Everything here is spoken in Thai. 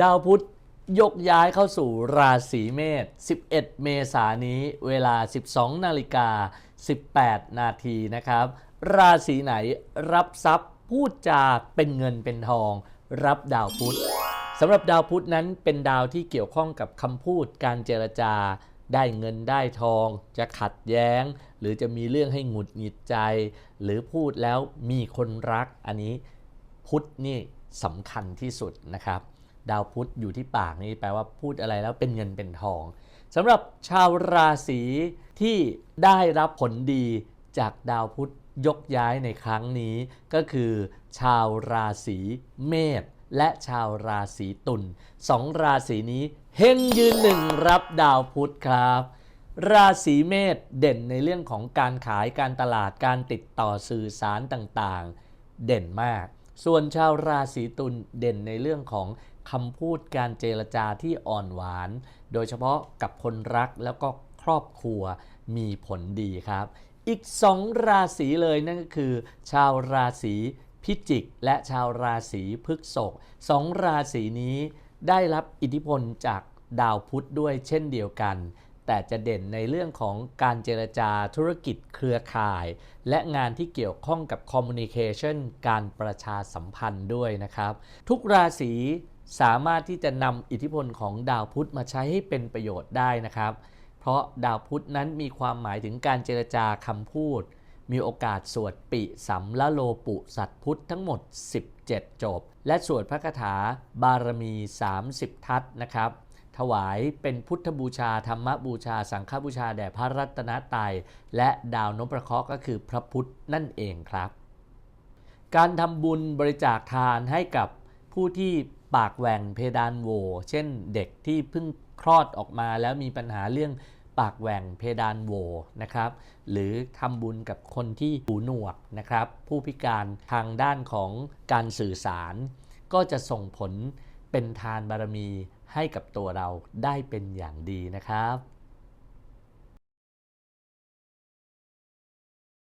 ดาวพุธยกย้ายเข้าสู่ราศีเมษ 11 เมษายนนี้เวลา 12 นาฬิกา 18 นาทีนะครับ ราศีไหนรับทรัพย์พูดจาเป็นเงินเป็นทอง รับดาวพุธสำหรับดาวพุธนั้นเป็นดาวที่เกี่ยวข้องกับคำพูดการเจรจา ได้เงินได้ทอง จะขัดแย้ง หรือจะมีเรื่องให้หงุดหงิดใจ หรือพูดแล้วมีคนรักอันนี้พุธนี่สำคัญที่สุดนะครับ ดาวพุธอยู่ที่ปากนี่แปลว่าพูดอะไรแล้วเป็นเงินเป็นทองสำหรับชาวราศีที่ได้รับผลดีจากดาวพุธยกย้ายในครั้งนี้ก็คือ ชาวราศีเมษและชาวราศีตุลสองราศีนี้เฮงยืนหนึ่งรับดาวพุธครับ ราศีเมษเด่นในเรื่องของการขายการตลาดการติดต่อสื่อสารต่างๆ เด่นมาก ส่วนชาวราศีตุลเด่นในเรื่องของ คำพูดการเจรจาที่อ่อนหวาน โดยเฉพาะกับคนรักแล้วก็ครอบครัวมีผลดีครับ อีกสองราศีเลยนั่นก็คือ ชาวราศีพิจิก และชาวราศีพฤษภสองราศีนี้ได้รับอิทธิพลจากดาวพุธด้วยเช่นเดียวกัน แต่จะเด่นในเรื่องของการเจรจาธุรกิจเครือข่าย และงานที่เกี่ยวข้องกับคอมมูนิเคชันการประชาสัมพันธ์ด้วยนะครับ ทุกราศี สามารถที่จะนำอิทธิพลของดาวพุธมาใช้ให้เป็นประโยชน์ได้นะครับ เพราะดาวพุธนั้นมีความหมายถึงการเจรจาคำพูด มีโอกาสสวดปิสัมละโลปุสัตพุทธทั้งหมด 17 จบ และสวดพระคาถาบารมี 30 ทัศนะครับ ถวายเป็นพุทธบูชา ธรรมบูชา สังฆบูชาแด่พระรัตนตรัยและดาวนพเคราะห์ก็คือพระพุทธนั่นเองครับ การทำบุญบริจาคทานให้กับผู้ที่ ปากแหว่งเพดานโหวเช่นเด็กที่เพิ่งคลอดออกมาแล้วมีปัญหาเรื่องปากแหว่งเพดานโหวนะครับ หรือทำบุญกับคนที่หูหนวกนะครับ ผู้พิการทางด้านของการสื่อสาร ก็จะส่งผลเป็นทานบารมีให้กับตัวเราได้เป็นอย่างดีนะครับ